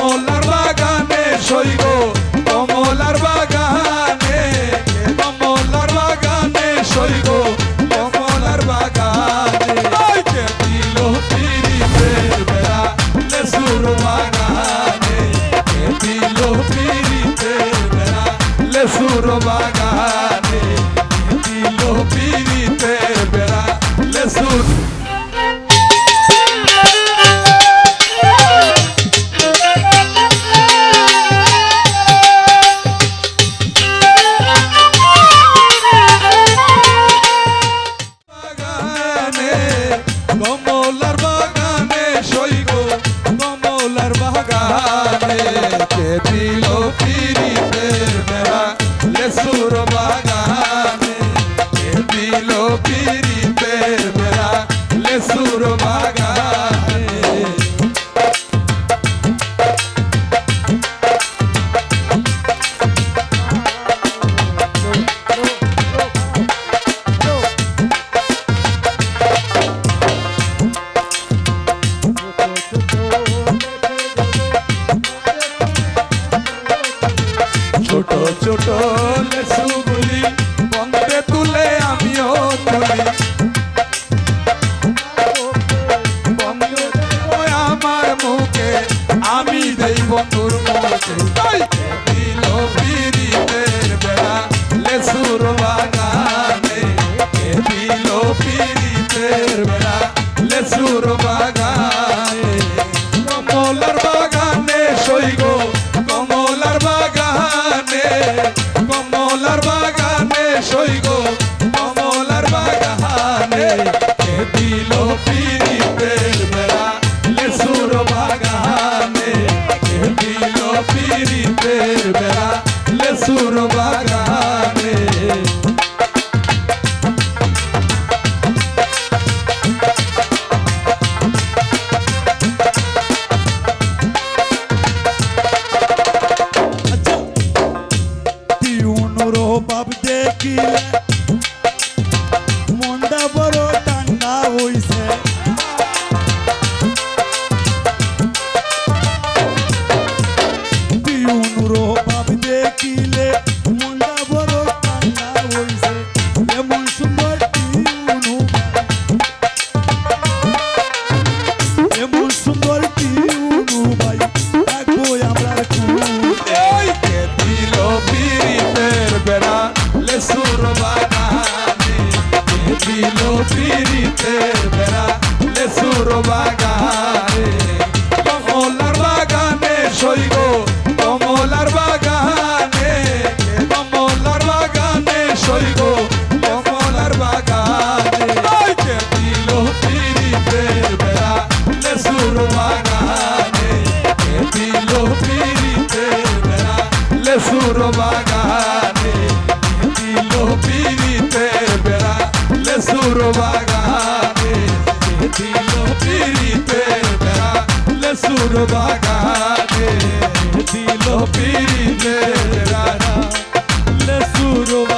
কমলার বাগানে সইগ কমলার বাগানে কমলার বাগানে সইগ কমলার বাগানে। দিল তিরিশের বেড়া, লেসুর বাগানে। বাগানে সইগ কমলার বাগানে। কে দিল পিরিতের মেলা, লেসুর বাগানে। কে দিল পিরিতের মেলা, লেসুর বাগানে। বন্ধুর মুখে দিল পিরিতের বেড়া, লেসুর বাগানে। দিল পিরিতের বেড়া, লেসুর বাগানে। কমলার বাগানে সইগ কমলার বাগানে। কমলার বাগানে সইগ কমলার বাগানে। দিল পিরিতের বেড়া, লেসুর বাগানে। o papo tequila পিরিতের বেড়া লেসুর বাগানে। কমলার বাগানে সইগ কমলার বাগানে। কমলার বাগানে সইগ কমলার বাগানে। দিল পিরিতের বেড়া লেসুর বাগানে। দিল পিরিতের বেড়া লেসুর বাগানে। দিল পিরিতের বেড়া লেসুর বাগানে। বাগানে দিল পীরে রারা লসুরো